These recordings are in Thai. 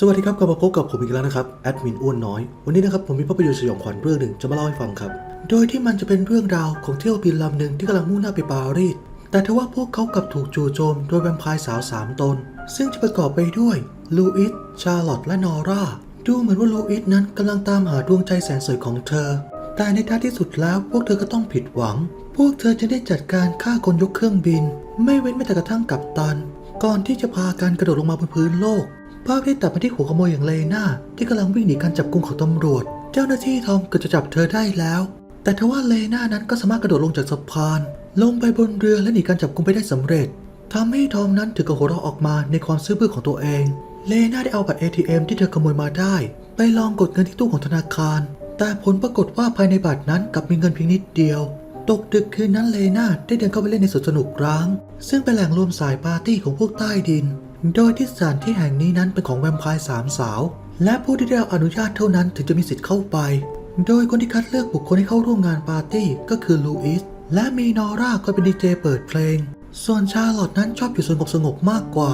สวัสดีครับกลับมาพบกับผมอีกแล้วนะครับแอดมินอ้วนน้อย วันนี้นะครับผมมีภาพยนตร์สยองขวัญเรื่องหนึ่งจะมาเล่าให้ฟังครับ โดยที่มันจะเป็นเรื่องราวของเที่ยวบินลำหนึ่งที่กำลังมุ่งหน้าไปปารีสแต่ทว่าพวกเขากลับถูกจู่โจมโดยแวมไพร์สาวสามตน ซึ่งจะประกอบไปด้วยลูอิสชาร์ลอตและนอร่าดูเหมือนว่าลูอิสนั้นกำลังตามหาดวงใจแสนสวยของเธอ แต่ในท้ายที่สุดแล้วพวกเธอก็ต้องผิดหวัง พวกเธอจะได้จัดการฆ่าคนยกเครื่องบิน ไม่เว้นแม้แต่กระทั่งกัปตัน ก่อนที่จะพากันกระโดดลงมาบนพื้นโลก ภาพได้ตัดมาที่หัวขโมยอย่างเลน่าที่กำลังวิ่งหนีการจับกุมของตำรวจ เจ้าหน้าที่ทอมเกือบจะจับเธอได้แล้ว แต่ทว่าเลน่านั้นก็สามารถกระโดดลงจากสะพาน ลงไปบนเรือและหนีการจับกุมไปได้สำเร็จทำให้ทอมนั้นถึงกับหัวเราะออกมาในความซื่อบื้อของตัวเอง เลน่าได้เอาบัตร ATM ที่เธอขโมยมาได้ ไปลองกดเงินที่ตู้ของธนาคาร แต่ผลปรากฏว่าภายในบัตรนั้นกลับมีเงินเพียงนิดเดียวตกดึกคืนนั้นเลน่าได้เดินเข้าไปเล่นในสวนสนุกร้าง ซึ่งเป็นแหล่งรวมสายปาร์ตี้ของพวกใต้ดิน โดยที่สถานที่แห่งนี้นั้นเป็นของแวมไพร์สามสาว และผู้ที่ได้รับอนุญาตเท่านั้นถึงจะมีสิทธิ์เข้าไป โดยคนที่คัดเลือกบุคคลให้เข้าร่วมงานปาร์ตี้ก็คือลูอิสและมีนอร่าคอยเป็นดีเจเปิดเพลง ส่วนชาร์ลอตนั้นชอบอยู่สงบสงบมากกว่า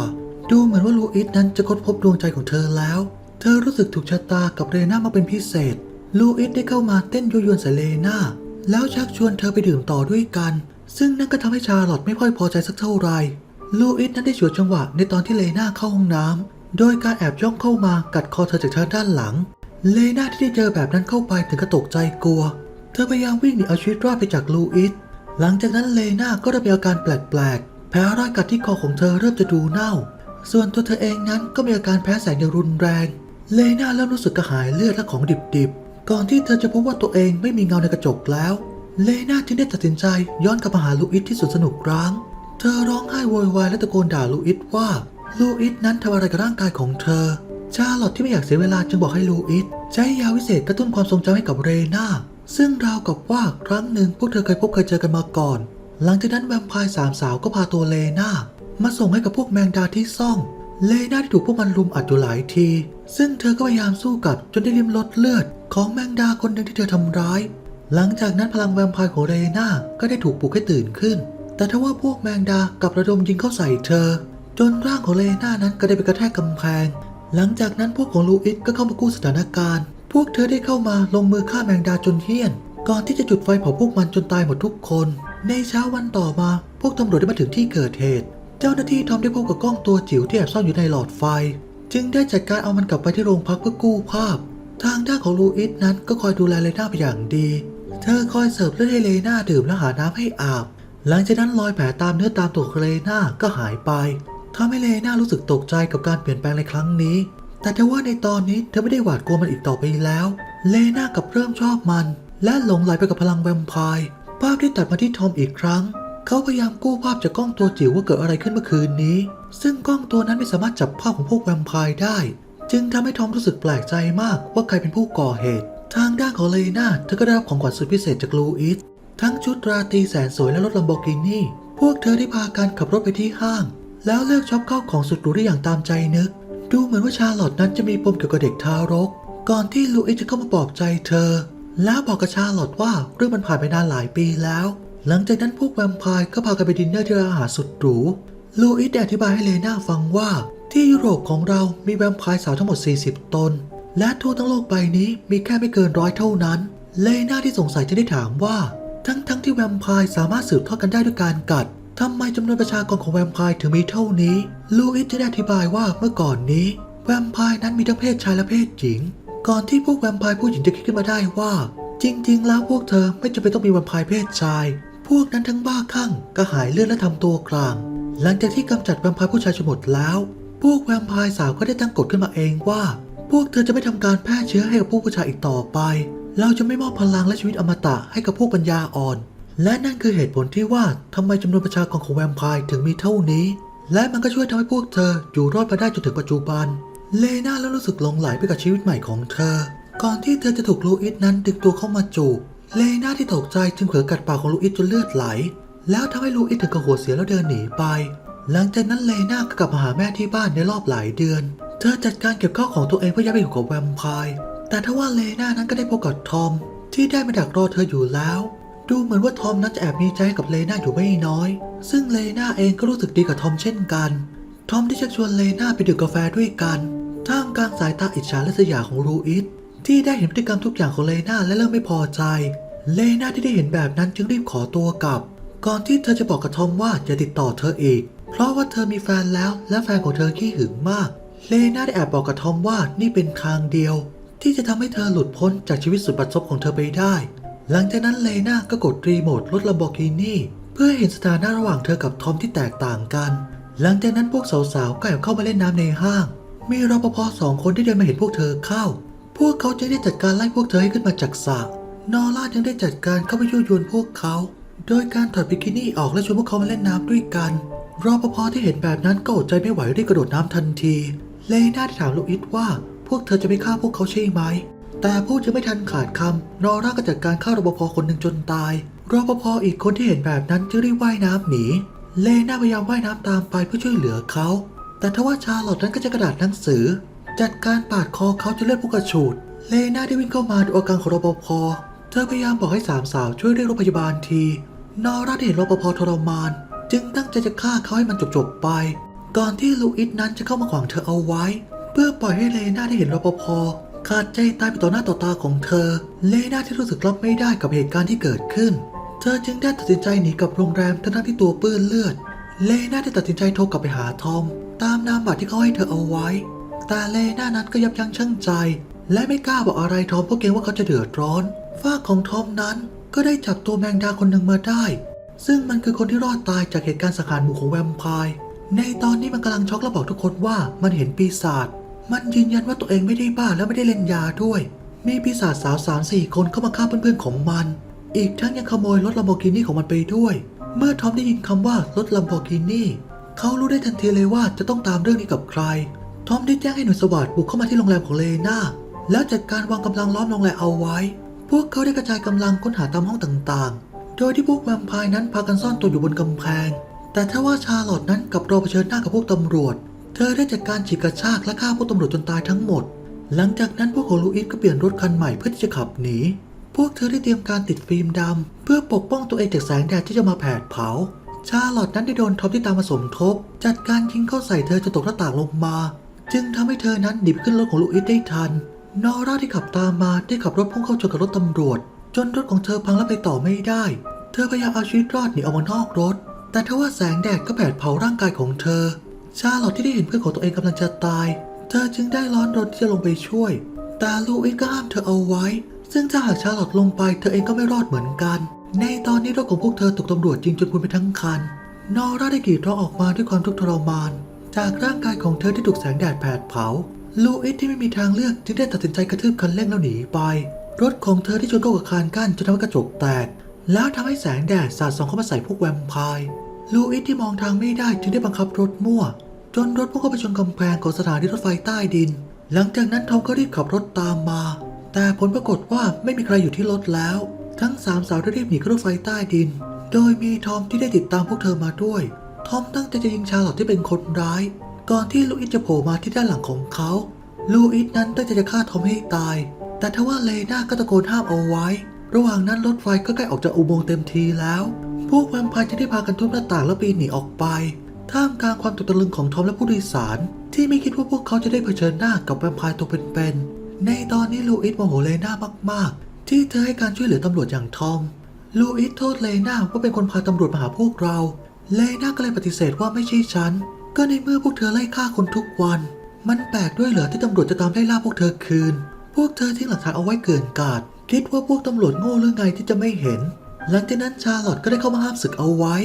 ดูเหมือนว่าลูอิสนั้นจะค้นพบดวงใจของเธอแล้ว เธอรู้สึกถูกชะตากับเรน่ามาเป็นพิเศษ ลูอิสได้เข้ามาเต้นยั่วยวนใส่เลน่าแล้วชักชวนเธอไปดื่มต่อด้วยกัน ซึ่งนั่นก็ทำให้ชาร์ลอตไม่ค่อยพอใจสักเท่าไหร่ ลูอิสนั้นได้ฉวยจังหวะในตอนที่เลน่าเข้าห้องน้ำโดยการแอบย่องเข้ามากัดคอเธอจากทางด้านหลัง เลน่าที่ได้เจอแบบนั้นเข้าไปถึงกระตกใจกลัว เธอพยายามวิ่งหนีเอาชีวิตรอดไปจากลูอิส หลังจากนั้นเลน่าก็เริ่มมีอาการแปลกๆ แผลรอยกัดที่คอของเธอเริ่มจะดูเน่า ส่วนตัวเธอเองนั้นก็มีอาการแพ้แสงอย่างรุนแรง เลน่าเริ่มรู้สึกกระหายเลือดและของดิบๆ ก่อนที่เธอจะพบว่าตัวเองไม่มีเงาในกระจกแล้ว เลน่าจึงได้ตัดสินใจย้อนกลับมาหาลูอิสที่สวนสนุกร้าง เธอร้องไห้โวยวายและตะโกนด่าลูอิสว่า ลูอิสนั้นทำอะไรกับร่างกายของเธอ ชาลอตที่ไม่อยากเสียเวลาจึงบอกให้ลูอิสใช้ยาวิเศษกระตุ้นความทรงจำให้กับเรนาซึ่งราวกับว่าครั้งหนึ่งพวกเธอเคยพบเคยเจอกันมาก่อน หลังจากนั้นแวมไพร์สามสาวก็พาตัวเลนามาส่งให้กับพวกแมงดาที่ซ่อง เลนาที่ถูกพวกมันลุมอัดอยู่หลายที ซึ่งเธอก็พยายามสู้กับจนได้ริมรถเลือด ของแมงดาคนหนึ่งที่เธอทำร้าย หลังจากนั้นพลังแวมไพร์ของเรนาก็ได้ถูกปลุกให้ตื่นขึ้น แต่ทว่าพวกแมงดากับระดมยิงเข้าใส่เธอ จนร่างของเลน่านั้นก็ได้ไปกระแทกกำแพง หลังจากนั้นพวกของลูอิสก็เข้ามากู้สถานการณ์ พวกเธอได้เข้ามาลงมือฆ่าแมงดาจนเฮี้ยน ก่อนที่จะจุดไฟเผาพวกมันจนตายหมดทุกคน ในเช้าวันต่อมาพวกตำรวจได้มาถึงที่เกิดเหตุ เจ้าหน้าที่ทอมได้พบกับกล้องตัวจิ๋วที่แอบซ่อนอยู่ในหลอดไฟ จึงได้จัดการเอามันกลับไปที่โรงพักเพื่อกู้ภาพ ทางด้านของลูอิสนั้นก็คอยดูแลเลน่าเป็นอย่างดี เธอคอยเสิร์ฟเลือดให้เลน่าดื่มและหาน้ำให้อาบ หลังจากนั้นรอยแผลตามเนื้อตามตัวเลน่าก็หายไปทำให้เลน่ารู้สึกตกใจกับการเปลี่ยนแปลงในครั้งนี้ แต่ทว่าในตอนนี้เธอไม่ได้หวาดกลัวมันอีกต่อไปแล้ว เลน่ากับเริ่มชอบมัน และหลงไหลไปกับพลังแวมไพร์ภาพที่ตัดมาที่ทอมอีกครั้ง เขาพยายามกู้ภาพจากกล้องตัวจิ๋วว่าเกิดอะไรขึ้นเมื่อคืนนี้ ซึ่งกล้องตัวนั้นไม่สามารถจับภาพของพวกแวมไพร์ได้ จึงทำให้ทอมรู้สึกแปลกใจมากว่าใครเป็นผู้ก่อเหตุ ทางด้านของเลน่าเธอก็ได้รับของขวัญสุดพิเศษจากลูอิส ทั้งชุดราตรีแสนสวยและรถลัมโบกินี่ พวกเธอได้พากันขับรถไปที่ห้าง แล้วเลือกช็อปเข้าของสุดหรูได้อย่างตามใจนึก ดูเหมือนว่าชาลอตนั้นจะมีปมเกี่ยวกับเด็กทารก ก่อนที่ลูอิสจะเข้ามาปลอบใจเธอ แล้วบอกกับชาลอตว่าเรื่องมันผ่านไปนานหลายปีแล้ว หลังจากนั้นพวกแวมไพร์ก็พากันไปดินเนอร์ที่ร้านอาหารสุดหรูลูอิสได้อธิบายให้เลน่าฟังว่า ที่ยุโรปของเรามีแวมไพร์สาวทั้งหมด 40 ตน และทั่วทั้งโลกใบนี้มีแค่ไม่เกินร้อยเท่านั้น เลน่าที่สงสัยจะได้ถามว่า ทั้งๆที่แวมไพร์สามารถสืบทอดกันได้ด้วยการกัดทำไมจำนวนประชากรของแวมไพร์ถึงมีเท่านี้ ลูอิสจะได้อธิบายว่าเมื่อก่อนนี้ แวมไพร์นั้นมีทั้งเพศชายและเพศหญิง ก่อนที่พวกแวมไพร์ผู้หญิงจะคิดขึ้นมาได้ว่า จริง ๆ แล้วพวกเธอไม่จำเป็นต้องมีแวมไพร์เพศชาย พวกนั้นทั้งบ้าคลั่งกระหายเลือดและทำตัวกลาง หลังจากที่กำจัดแวมไพร์ผู้ชายจนหมดแล้ว พวกแวมไพร์สาวก็ได้ตั้งกฎขึ้นมาเองว่า พวกเธอจะไม่ทำการแพร่เชื้อให้กับพวกผู้ชายอีกต่อไป เราจะไม่มอบพลังและชีวิตอมตะให้กับพวกปัญญาอ่อน และนั่นคือเหตุผลที่ว่าทำไมจำนวนประชากรของแวมไพร์ถึงมีเท่านี้ และมันก็ช่วยทำให้พวกเธออยู่รอดมาได้จนถึงปัจจุบัน เลน่าเริ่มรู้สึกหลงไหลไปกับชีวิตใหม่ของเธอ ก่อนที่เธอจะถูกลูอิสนั้นดึงตัวเข้ามาจูบ เลน่าที่ตกใจจึงเผลอกัดปากของลูอิสจนเลือดไหล แล้วทำให้ลูอิสถึงกับหัวเสียแล้วเดินหนีไป หลังจากนั้นเลน่าก็กลับมาหาแม่ที่บ้านในรอบหลายเดือน เธอจัดการเก็บข้าวของตัวเองเพื่อย้ายไปอยู่กับแวมไพร์ แต่ทว่าเลน่านั้นก็ได้พบกับทอม ที่ได้มาดักรอเธออยู่แล้ว ดูเหมือนว่าทอมนั้นจะแอบมีใจกับเลน่าอยู่ไม่น้อย ซึ่งเลน่าเองก็รู้สึกดีกับทอมเช่นกัน ทอมที่ชักชวนเลน่าไปดื่มกาแฟด้วยกัน ท่ามกลางสายตาอิจฉาและสยาของรูอิสที่ได้เห็นพฤติกรรมทุกอย่างของเลนาและเริ่มไม่พอใจ เลนาที่ได้เห็นแบบนั้นจึงรีบขอตัวกลับ ก่อนที่เธอจะบอกกับทอมว่าจะติดต่อเธออีก เพราะว่าเธอมีแฟนแล้วและแฟนของเธอขี้หึงมาก เลนาได้แอบบอกกับทอมว่านี่เป็นทางเดียว ที่จะทำให้เธอหลุดพ้นจากชีวิตสุดบัดซบของเธอไปได้ หลังจากนั้นเลนาก็กดรีโมทรถลัมโบกินี่เพื่อเห็นสถานะระหว่างเธอกับทอมที่แตกต่างกัน หลังจากนั้นพวกสาวๆก็แอบเข้ามาเล่นน้ำในห้าง มีรปภสองคนที่เดินมาเห็นพวกเธอเข้า พวกเขาจะได้จัดการไล่พวกเธอให้ขึ้นมาจากสระนอร่ายังได้จัดการเข้าไปยั่วยวนพวกเขา โดยการถอดบิกินี่ออกและชวนพวกเขามาเล่นน้ำด้วยกันรปภที่เห็นแบบนั้นก็อดใจไม่ไหวรีบกระโดดน้ำทันที เลน่าถามลูอิสว่า วกเธอจะไม่ฆ่าพวกเขาใช่ไหม แต่พูดจะไม่ทันขาดคำนอร่าก็จัดการฆ่ารปภคนหนึ่งจนตายรปภอีกคนที่เห็นแบบนั้นจึงรีบว่ายน้ำหนี เลน่าพยายามว่ายน้ำตามไปเพื่อช่วยเหลือเขา แต่ทว่าชาลอตนั้นก็จะกระดาษหนังสือ จัดการปาดคอเขาจนเลือดพุ่งกระฉูด เลน่าได้วิ่งเข้ามาดูอาการของรปภ เธอพยายามบอกให้สามสาวช่วยเรียกรถพยาบาลที นอร่าเห็นรปภทรมาน จึงตั้งใจจะฆ่าเขาให้มันจบๆไป ก่อนที่ลูอิสนั้นจะเข้ามาขวางเธอเอาไว้ เพื่อปล่อยให้เลน่าได้เห็นรปภขาดใจตายไปต่อหน้าต่อตาของเธอ เลน่าที่รู้สึกรับไม่ได้กับเหตุการณ์ที่เกิดขึ้น เธอจึงได้ตัดสินใจหนีกลับโรงแรมทั้งที่ตัวเปื้อนเลือด เลน่าได้ตัดสินใจโทรกลับไปหาทอม ตามนามบัตรที่เขาให้เธอเอาไว้ แต่เลน่านั้นก็ยับยั้งชั่งใจ และไม่กล้าบอกอะไรทอมเพราะเกรงว่าเขาจะเดือดร้อนฝ้าของทอมนั้นก็ได้จับตัวแมงดาคนหนึ่งมาได้ ซึ่งมันคือคนที่รอดตายจากเหตุการณ์สังหารหมู่ของแวมไพร์ในตอนนี้มันกำลังช็อกและบอกทุกคนว่ามันเห็นปีศาจ มันยืนยันว่าตัวเองไม่ได้บ้าและไม่ได้เล่นยาด้วย มีปีศาจสาวสามสี่คนเข้ามาฆ่าเพื่อนๆของมัน อีกทั้งยังขโมยรถลัมโบกินี่ของมันไปด้วย เมื่อทอมได้ยินคำว่ารถลัมโบกินี่เขารู้ได้ทันทีเลยว่าจะต้องตามเรื่องนี้กับใคร ทอมได้แจ้งให้หน่วยสวัสด์บุกเข้ามาที่โรงแรมของเลนาแล้วจัดการวางกำลังล้อมโรงแรมเอาไว้ พวกเขาได้กระจายกำลังค้นหาตามห้องต่างๆ โดยที่พวกแวมไพร์นั้นพากันซ่อนตัวอยู่บนกำแพง แต่ถ้าว่าชาลอตนั้นกลับรอเผชิญหน้ากับพวกตำรวจ เธอได้จัดการฉีกกระชากและฆ่าพวกตำรวจจนตายทั้งหมด หลังจากนั้นพวกของลูอิสก็เปลี่ยนรถคันใหม่เพื่อที่จะขับหนี พวกเธอได้เตรียมการติดฟิล์มดำเพื่อปกป้องตัวเองจากแสงแดดที่จะมาแผดเผา ชาลอตนั้นได้โดนท็อมที่ตามมาสมทบ จัดการยิงเข้าใส่เธอจนตกหน้าต่างลงมา จึงทำให้เธอนั้นดิบขึ้นรถของลูอิสได้ทัน นอร่าที่ขับตามมาได้ขับรถพุ่งเข้าชนกับรถตำรวจ จนรถของเธอพังและไปต่อไม่ได้ เธอพยายามเอาชีวิตรอดหนีออกมานอกรถ แต่ทว่าแสงแดดก็แผดเผาร่างกายของเธอ ชาลอตที่ได้เห็นเพื่อนของตัวเองกำลังจะตาย เธอจึงได้ร้อนรนที่จะลงไปช่วย แต่ลูอิสก็ห้ามเธอเอาไว้ ซึ่งถ้าหากชาลอตลงไปเธอเองก็ไม่รอดเหมือนกัน ในตอนนี้รถของพวกเธอถูกตำรวจยิงจนพุนไปทั้งคัน นอร่าได้กรีดร้องออกมาด้วยความทุกข์ทรมาน จากร่างกายของเธอที่ถูกแสงแดดแผดเผา ลูอิสที่ไม่มีทางเลือกจึงได้ตัดสินใจกระทืบคันเร่งแล้วหนีไป รถของเธอที่ชนเข้ากับคานกั้นจนทำให้กระจกแตก แล้วทำให้แสงแดดสาดส่องเข้ามาใส่พวกแวมไพร์ ลูอิสที่มองทางไม่ได้จึงได้บังคับรถมั่ว จนรถพุ่งเข้าไปชนกำแพงของสถานีรถไฟใต้ดิน หลังจากนั้นทอมก็รีบขับรถตามมา แต่ผลปรากฏว่าไม่มีใครอยู่ที่รถแล้ว ทั้งสามสาวได้รีบหนีขึ้นรถไฟใต้ดิน โดยมีทอมที่ได้ติดตามพวกเธอมาด้วย ทอมตั้งใจจะยิงชาลอตที่เป็นคนร้าย ก่อนที่ลูอิสจะโผล่มาที่ด้านหลังของเขา ลูอิสนั้นตั้งใจจะฆ่าทอมให้ตาย แต่ทว่าเลนาก็ตะโกนห้ามเอาไว้ ระหว่างนั้นรถไฟก็ใกล้ออกจากอุโมงค์เต็มทีแล้ว พวกแวมไพร์จะได้พากันทุบหน้าต่างแล้วปีนหนีออกไป ท่ามกลางความตกตะลึงของทอมและผู้โดยสาร ที่ไม่คิดว่าพวกเขาจะได้เผชิญหน้ากับแวมไพร์ตัวเป็นๆ ในตอนนี้ลูอิสโมโหเลน่ามากๆ ที่เธอให้การช่วยเหลือตำรวจอย่างทอม ลูอิสโทษเลน่าว่าเป็นคนพาตำรวจมาหาพวกเรา เลน่าก็เลยปฏิเสธว่าไม่ใช่ฉัน ก็ในเมื่อพวกเธอไล่ฆ่าคนทุกวัน มันแปลกด้วยเหรอที่ตำรวจจะตามไล่ล่าพวกเธอคืน พวกเธอทิ้งหลักฐานเอาไว้เกินกาด คิดว่าพวกตำรวจโง่หรือไงที่จะไม่เห็น หลังจากนั้นชาลอตก็ได้เข้ามาห้ามศึกเอาไว้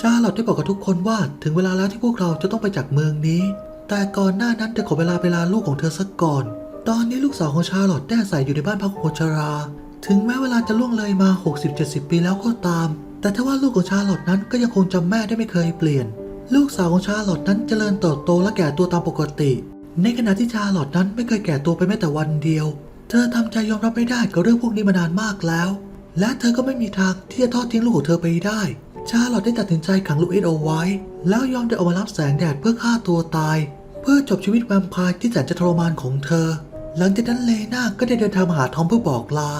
ชาลอตได้บอกกับทุกคนว่าถึงเวลาแล้วที่พวกเราจะต้องไปจากเมืองนี้ แต่ก่อนหน้านั้นเธอขอเวลาไปลาลูกของเธอสักก่อน ตอนนี้ลูกสาวของชาลอตได้อาศัยอยู่ในบ้านพักของคนชรา ถึงแม้เวลาจะล่วงเลยมา 60-70 ปีแล้วก็ตาม แต่ถ้าว่าลูกของชาลอตนั้นก็ยังคงจำแม่ได้ไม่เคยเปลี่ยน ลูกสาวของชาลอตนั้นเจริญเติบโตและแก่ตัวตามปกติ ในขณะที่ชาลอตนั้นไม่เคยแก่ตัวไปแม้แต่วันเดียว เธอทำใจยอมรับไม่ได้กับเรื่องพวกนี้มานานมากแล้ว และเธอก็ไม่มีทางที่จะทอดทิ้งลูกของเธอไปได้ ชาลอตได้ตัดสินใจขังลูกเอ็ดเอาไว้ แล้วยอมเดินออกมารับแสงแดดเพื่อฆ่าตัวตาย เพื่อจบชีวิตแวมไพร์ที่แสนจะทรมานของเธอ หลังจากนั้นเลนาก็ได้เดินทางมาหาทอมเพื่อบอกลา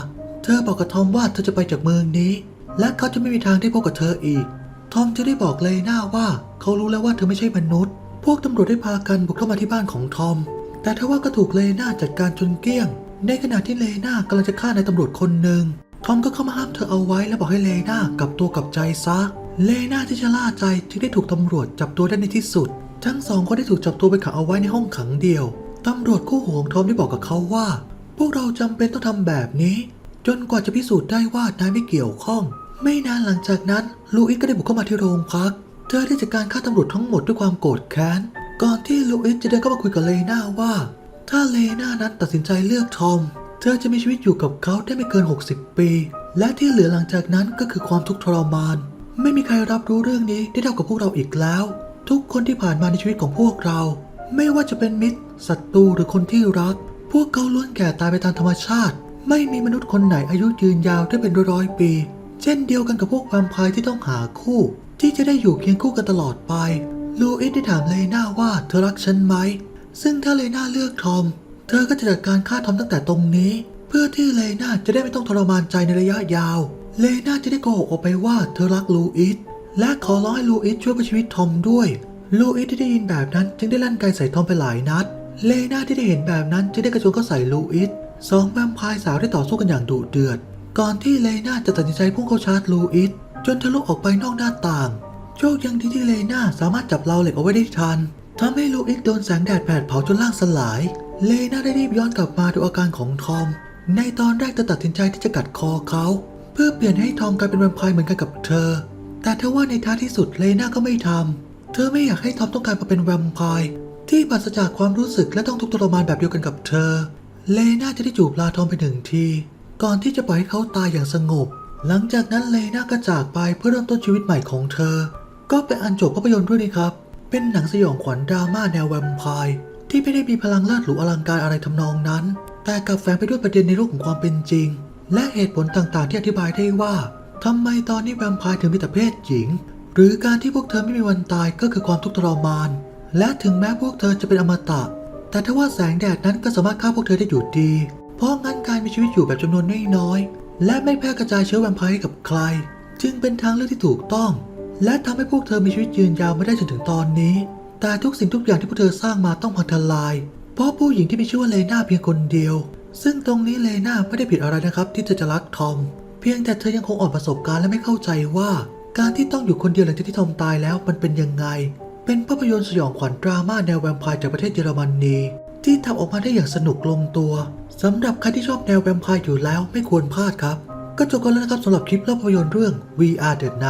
เธอบอกกับทอมว่าเธอจะไปจากเมืองนี้ และเขาจะไม่มีทางได้พบกับเธออีก ทอมจะได้บอกเลนาว่าเขารู้แล้วว่าเธอไม่ใช่มนุษย์ พวกตำรวจได้พากันบุกเข้ามาที่บ้านของทอม แต่ทว่าก็ถูกเลน่าจัดการจนเกลี้ยง ในขณะที่เลน่ากำลังจะฆ่านายตำรวจคนหนึ่ง ทอมก็เข้ามาห้ามเธอเอาไว้และบอกให้เลน่ากลับตัวกลับใจซะ เลน่าที่ชะล่าใจจึงได้ถูกตำรวจจับตัวได้ในที่สุด ทั้งสองคนได้ถูกจับตัวไปขังเอาไว้ในห้องขังเดียว ตำรวจคู่หูของทอมได้บอกกับเขาว่า พวกเราจำเป็นต้องทำแบบนี้ จนกว่าจะพิสูจน์ได้ว่านายไม่เกี่ยวข้อง ไม่นานหลังจากนั้นลูอิสก็ได้บุกเข้ามาที่โรงพัก เธอได้จัดการฆ่าตำรวจทั้งหมดด้วยความโกรธแค้น ก่อนที่ลูอิสจะเดินเข้ามาคุยกับเลน่าว่า ถ้าเลน่านั้นตัดสินใจเลือกทอม เธอจะมีชีวิตอยู่กับเขาได้ไม่เกิน 60 ปี และที่เหลือหลังจากนั้นก็คือความทุกข์ทรมาน ไม่มีใครรับรู้เรื่องนี้ได้เท่ากับพวกเราอีกแล้ว ทุกคนที่ผ่านมาในชีวิตของพวกเรา ไม่ว่าจะเป็นมิตรศัตรูหรือคนที่รัก พวกเขาล้วนแก่ตายไปตามธรรมชาติ ไม่มีมนุษย์คนไหนอายุยืนยาวได้เป็นร้อยปี เช่นเดียวกันกับพวกแวมไพร์ที่ต้องหาคู่ ที่จะได้อยู่เคียงคู่กันตลอดไปลูอิสได้ถามเลน่าว่าเธอรักฉันไหม ซึ่งถ้าเลน่าเลือกทอม เธอก็จะจัดการฆ่าทอมตั้งแต่ตรงนี้ เพื่อที่เลน่าจะได้ไม่ต้องทรมานใจในระยะยาว เลน่าจะได้โกหกออกไปว่าเธอรักลูอิสและขอร้องให้ลูอิสช่วยประชีวิตทอมด้วย ลูอิสที่ได้ยินแบบนั้นจึงได้ลั่นไกใส่ทอมไปหลายนัด เลน่าที่ได้เห็นแบบนั้นจึงได้กระโจนเข้าใส่ลูอิสสองแวมไพร์สาวได้ต่อสู้กันอย่างดุเดือด ก่อนที่เลน่าจะตัดสินใจพุ่งเข้าชาร์จลูอิสจนทะลุออกไปนอกหน้าต่าง โชคยังดีที่เลน่าสามารถจับราวเหล็กเอาไว้ได้ทันทำให้ลูอิสโดนแสงแดดแผดเผาจนร่างสลาย เลน่าได้รีบย้อนกลับมาดูอาการของทอม ในตอนแรกเธอตัดสินใจที่จะกัดคอเขา เพื่อเปลี่ยนให้ทอมกลายเป็นแวมไพร์เหมือนกันกับเธอ แต่ทว่าในท้ายที่สุดเลน่าก็ไม่ทำเธอไม่อยากให้ทอมต้องกลายมาเป็นแวมไพร์ที่ปราศจากความรู้สึกและต้องทุกข์ทรมานแบบเดียวกันกับเธอ เลน่าจะได้จูบลาทอมไปหนึ่งที ก่อนที่จะปล่อยให้เขาตายอย่างสงบ หลังจากนั้นเลน่าก็จากไปเพื่อเริ่มต้นชีวิตใหม่ของเธอ ก็เป็นอันจบภาพยนตร์ด้วยนะครับ เป็นหนังสยองขวัญดราม่าแนวแวมไพร์ ที่ไม่ได้มีพลังเลิศหรูอลังการอะไรทำนองนั้น แต่กลับแฝงไปด้วยประเด็นในโลกของความเป็นจริง และเหตุผลต่างๆ ที่อธิบายได้ว่าทำไมตอนนี้แวมไพร์ถึงมีแต่เพศหญิง หรือการที่พวกเธอไม่มีวันตายก็คือความทุกข์ทรมาน และถึงแม้พวกเธอจะเป็นอมตะ แต่ถ้าว่าแสงแดดนั้นก็สามารถฆ่าพวกเธอได้อยู่ดี เพราะงั้นการมีชีวิตอยู่แบบจำนวนน้อยๆและไม่แพร่กระจายเชื้อแวมไพร์ให้กับใคร จึงเป็นทางเลือกที่ถูกต้อง และทำให้พวกเธอมีชีวิตยืนยาวมาได้จนถึงตอนนี้ แต่ทุกสิ่งทุกอย่างที่พวกเธอสร้างมาต้องพังทลาย เพราะผู้หญิงที่มีชื่อว่าเลน่าเพียงคนเดียว ซึ่งตรงนี้เลน่าไม่ได้ผิดอะไรนะครับ ที่เธอจะรักทอม เพียงแต่เธอยังคงอ่อนประสบการณ์และไม่เข้าใจว่า การที่ต้องอยู่คนเดียวหลังจากที่ทอมตายแล้วมันเป็นยังไง เป็นภาพยนตร์สยองขวัญดราม่าแนวแวมไพร์จากประเทศเยอรมนีที่ทำออกมาได้อย่างสนุกลงตัวสำหรับใครที่ชอบแนวแวมไพร์อยู่แล้วไม่ควรพลาดครับ ก็จบกันแล้วนะครับสำหรับคลิปเล่าภาพยนตร์เรื่อง We Are the Night